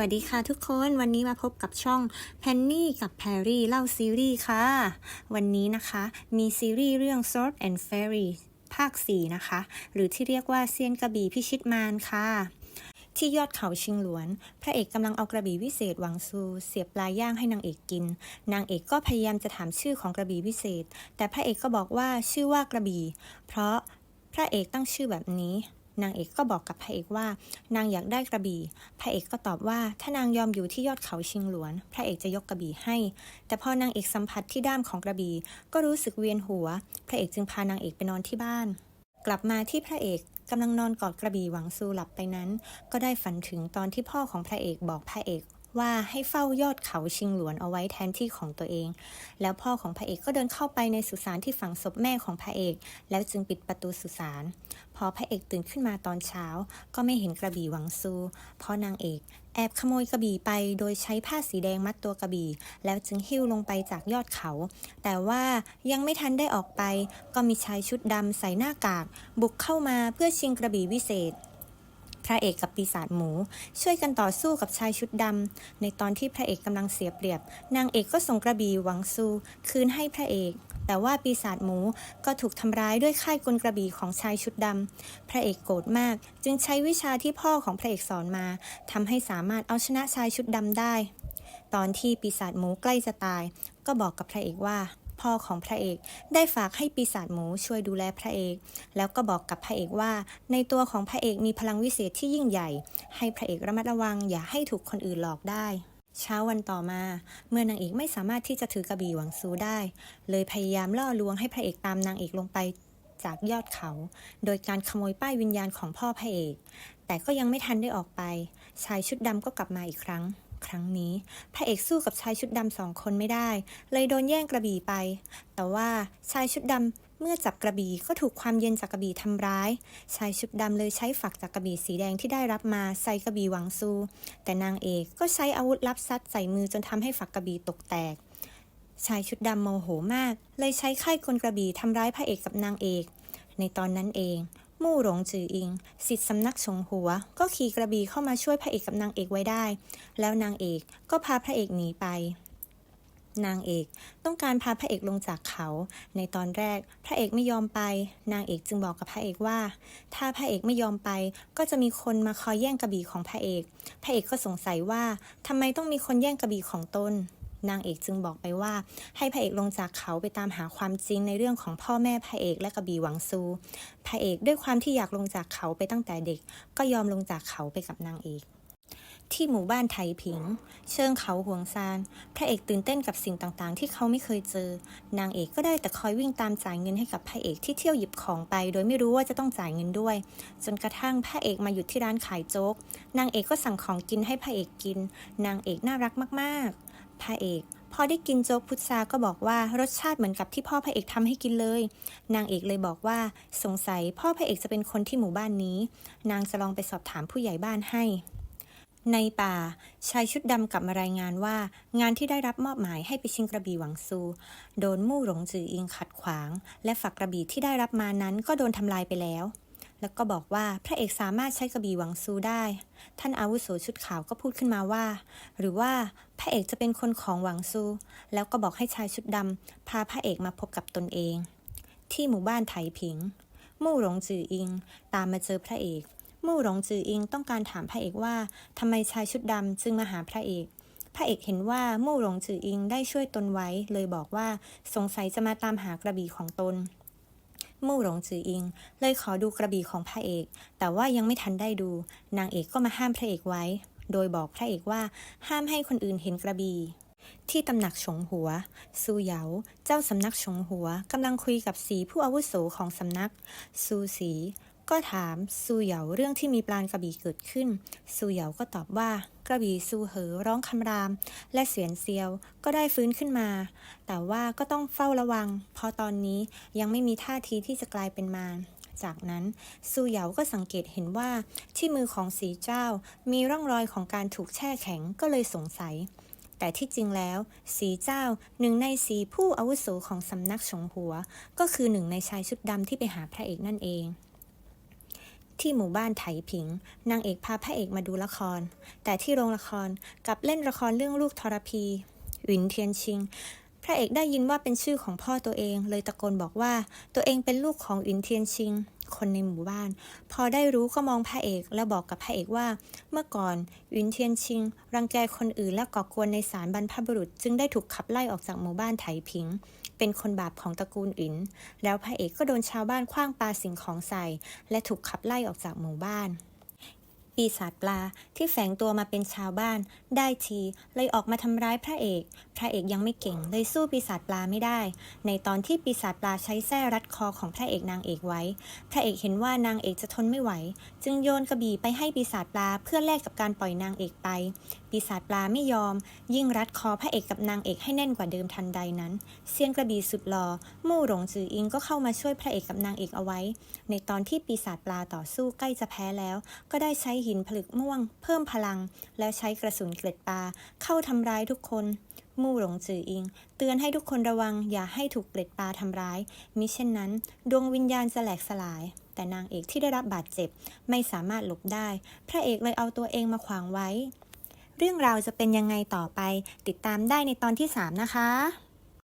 วัสดีค่ะทุกคนวันนี้มาพบกับช่อง Penny กับ Perry เล่าซีรีส์ค่ะ วันนี้นะคะมีซีรีส์เรื่อง Sword and Fairy ภาค 4 นะคะ หรือที่เรียกว่าเซียนกระบี่พิชิตมารค่ะ ที่ยอดเขาชิงหลวน พระเอกกำลังเอากระบี่วิเศษหวังซู เสียบปลาย่างให้นางเอกกิน นางเอกก็พยายามจะถามชื่อของกระบี่วิเศษ แต่พระเอกก็บอกว่าชื่อว่ากระบี่ เพราะพระเอกตั้งชื่อแบบนี้ นางเอกก็บอกกับพระเอกว่า นางอยากได้กระบี่ พระเอกก็ตอบว่าถ้านางยอมอยู่ที่ยอดเขาชิงหลวน พระเอกจะยกกระบี่ให้ แต่พอนางเอกสัมผัสที่ด้ามของกระบี่ก็รู้สึกเวียนหัว พระเอกจึงพานางเอกไปนอนที่บ้าน กลับมาที่พระเอกกำลังนอนกอดกระบี่หวังซูหลับไปนั้น ก็ได้ฝันถึงตอนที่พ่อของพระเอกบอกพระเอก ว่าให้เฝ้ายอดเขาชิงหลวนเอาไว้แทนที่ของตัวเอง แล้วพ่อของพระเอกก็เดินเข้าไปในสุสานที่ฝังศพแม่ของพระเอก แล้วจึงปิดประตูสุสาน พอพระเอกตื่นขึ้นมาตอนเช้า ก็ไม่เห็นกระบี่หวังซูเพราะนางเอก แอบขโมยกระบี่ไปโดยใช้ผ้าสีแดงมัดตัวกระบี่ แล้วจึงหิ้วลงไปจากยอดเขา แต่ว่ายังไม่ทันได้ออกไป ก็มีชายชุดดำใส่หน้ากาก บุกเข้ามาเพื่อชิงกระบี่วิเศษ พระเอกกับปีศาจหมู ช่วยกันต่อสู้กับชายชุดดำ ในตอนที่พระเอกกำลังเสียเปรียบ นางเอกก็ส่งกระบี่หวังซูคืนให้พระเอก แต่ว่าปีศาจหมูก็ถูกทำร้ายด้วยค่ายกลกระบี่ของชายชุดดำ พระเอกโกรธมาก จึงใช้วิชาที่พ่อของพระเอกสอนมาทำให้สามารถเอาชนะชายชุดดำได้ ตอนที่ปีศาจหมูใกล้จะตาย ก็บอกกับพระเอกว่า พ่อของพระเอก ได้ฝากให้ปีศาจหมูช่วยดูแลพระเอก แล้วก็บอกกับพระเอกว่า ในตัวของพระเอกมีพลังวิเศษที่ยิ่งใหญ่ ให้พระเอกระมัดระวัง อย่าให้ถูกคนอื่นหลอกได้เช้าวันต่อมา เมื่อนางเอกไม่สามารถที่จะถือกระบี่หวังซูได้ เลยพยายามล่อลวงให้พระเอกตามนางเอกลงไปจากยอดเขา โดยการขโมยป้ายวิญญาณของพ่อพระเอก แต่ก็ยังไม่ทันได้ออกไป ชายชุดดำก็กลับมาอีกครั้ง ครั้งนี้ พระเอกสู้กับชายชุดดำสองคนไม่ได้ เลยโดนแย่งกระบี่ไป แต่ว่าชายชุดดำเมื่อจับกระบี่ก็ถูกความเย็นจากกระบี่ทำร้าย ชายชุดดำเลยใช้ฝักจากกระบี่สีแดงที่ได้รับมาใส่กระบี่หวังซู แต่นางเอกก็ใช้อาวุธลับซัดใส่มือจนทำให้ฝักกระบี่ตกแตก ชายชุดดำโมโหมาก เลยใช้ค่ายกลกระบี่ทำร้ายพระเอกกับนางเอก ในตอนนั้นเอง มู่หลงจืออิงสิทธิสำนักชงหัว ก็ขี่กระบี่เข้ามาช่วยพระเอกกับนางเอกไว้ได้ แล้วนางเอกก็พาพระเอกหนีไป นางเอกต้องการพาพระเอกลงจากเขา ในตอนแรกพระเอกไม่ยอมไป นางเอกจึงบอกกับพระเอกว่า ถ้าพระเอกไม่ยอมไป ก็จะมีคนมาคอยแย่งกระบี่ของพระเอก พระเอกก็สงสัยว่าทำไมต้องมีคนแย่งกระบี่ของตน นางเอกจึงบอกไปว่า ให้พระเอกลงจากเขาไปตามหาความจริงในเรื่องของพ่อแม่พระเอกและกระบี่หวังซูพระเอกด้วยความที่อยากลงจากเขาไปตั้งแต่เด็ก ก็ยอมลงจากเขาไปกับนางเอกที่หมู่บ้านไถผิง เชิงเขาห่วงซาน พระเอกตื่นเต้นกับสิ่งต่างๆ ที่เขาไม่เคยเจอ นางเอกก็ได้แต่คอยวิ่งตามจ่ายเงินให้กับพระเอกที่เที่ยวหยิบของไป โดยไม่รู้ว่าจะต้องจ่ายเงินด้วย จนกระทั่งพระเอกมาหยุดที่ร้านขายโจ๊ก นางเอกก็สั่งของกินให้พระเอกกิน นางเอกน่ารักมากๆ พระเอก พอได้กินโจ๊กพุทราก็บอกว่ารสชาติเหมือนกับที่พ่อพระเอกทำให้กินเลย นางเอกเลยบอกว่าสงสัยพ่อพระเอกจะเป็นคนที่หมู่บ้านนี้ นางจะลองไปสอบถามผู้ใหญ่บ้านให้ในป่า ชายชุดดำกลับมารายงานว่า งานที่ได้รับมอบหมายให้ไปชิงกระบี่หวังซู โดนมู่หลงจืออิงขัดขวาง และฝักกระบี่ที่ได้รับมานั้นก็โดนทำลายไปแล้ว แล้วก็บอกว่าพระเอกสามารถใช้กระบี่หวังซูได้ ท่านอาวุโสชุดขาวก็พูดขึ้นมาว่า หรือว่าพระเอกจะเป็นคนของหวังซู แล้วก็บอกให้ชายชุดดำพาพระเอกมาพบกับตนเอง ที่หมู่บ้านไถผิง มู่หลงจืออิง ตามมาเจอพระเอก มู่หลงจืออิงต้องการถามพระเอกว่าทำไมชายชุดดำจึงมาหาพระเอกพระเอกเห็นว่ามู่หลงจืออิงได้ช่วยตนไว้ เลยบอกว่าสงสัยจะมาตามหากระบี่ของตน มู่หลงจืออิง เลยขอดูกระบี่ของพระเอก แต่ว่ายังไม่ทันได้ดู นางเอกก็มาห้ามพระเอกไว้ โดยบอกพระเอกว่าห้ามให้คนอื่นเห็นกระบี่ที่ตำหนักฉงหัว ซูเหยา เจ้าสำนักฉงหัวกำลังคุยกับสีผู้อาวุโสของสำนัก ซูสี ก็ถามซูเหยาเรื่องที่มีปลานกระบี่เกิดขึ้น ซูเหยาก็ตอบว่ากระบี่ซูเหอร้องคำราม และเสียนเซียวก็ได้ฟื้นขึ้นมา แต่ว่าก็ต้องเฝ้าระวัง เพราะตอนนี้ยังไม่มีท่าทีที่จะกลายเป็นมารจากนั้นซูเหยาก็สังเกตเห็นว่าที่มือของสีเจ้ามีร่องรอยของการถูกแช่แข็งก็เลยสงสัย แต่ที่จริงแล้ว สีเจ้าหนึ่งในสีผู้อาวุโสของสำนักฉงหัว ก็คือหนึ่งในชายชุดดำที่ไปหาพระเอกนั่นเอง ที่หมู่บ้านไถผิง นางเอกพาพระเอกมาดูละคร แต่ที่โรงละครกลับเล่นละครเรื่องลูกทรพีหวินเทียนชิง พระเอกได้ยินว่าเป็นชื่อของพ่อตัวเอง เลยตะโกนบอกว่าตัวเองเป็นลูกของหวินเทียนชิง คนในหมู่บ้าน พอได้รู้ก็มองพระเอกและบอกกับพระเอกว่า เมื่อก่อนหวินเทียนชิง รังแกคนอื่นและก่อกวนในศาลบรรพบุรุษ จึงได้ถูกขับไล่ออกจากหมู่บ้านไถผิง เป็นคนบาปของตระกูลอิน แล้วพระเอกก็โดนชาวบ้านคว้างปาสิ่งของใส่ และถูกขับไล่ออกจากหมู่บ้าน ปีศาจปลาที่แฝงตัวมาเป็นชาวบ้าน ได้ทีเลยออกมาทำร้ายพระเอก พระเอกยังไม่เก่งเลยสู้ปีศาจปลาไม่ได้ ในตอนที่ปีศาจปลาใช้แส้รัดคอของพระเอกนางเอกไว้ พระเอกเห็นว่านางเอกจะทนไม่ไหว จึงโยนกระบี่ไปให้ปีศาจปลาเพื่อแลกกับการปล่อยนางเอกไป ปีศาจปลาไม่ยอม ยิ่งรัดคอพระเอกกับนางเอกให้แน่นกว่าเดิมทันใดนั้นเซียนกระบี่สุดหล่อมู่หลงจืออิงก็เข้ามาช่วยพระเอกกับนางเอกเอาไว้ ในตอนที่ปีศาจปลาต่อสู้ใกล้จะแพ้แล้ว ก็ได้ใช้หินผลึกม่วง เพิ่มพลัง แล้วใช้กระสุนเกล็ดปลาเข้าทำร้ายทุกคน มู่หลงจืออิง เตือนให้ทุกคนระวังอย่าให้ถูกเกล็ดปลาทำร้าย มิเช่นนั้น ดวงวิญญาณจะแหลกสลาย แต่นางเอกที่ได้รับบาดเจ็บไม่สามารถหลบได้ พระเอกเลยเอาตัวเองมาขวางไว้ เรื่องราวจะเป็นยังไงต่อไป ติดตามได้ในตอนที่ 3 นะคะ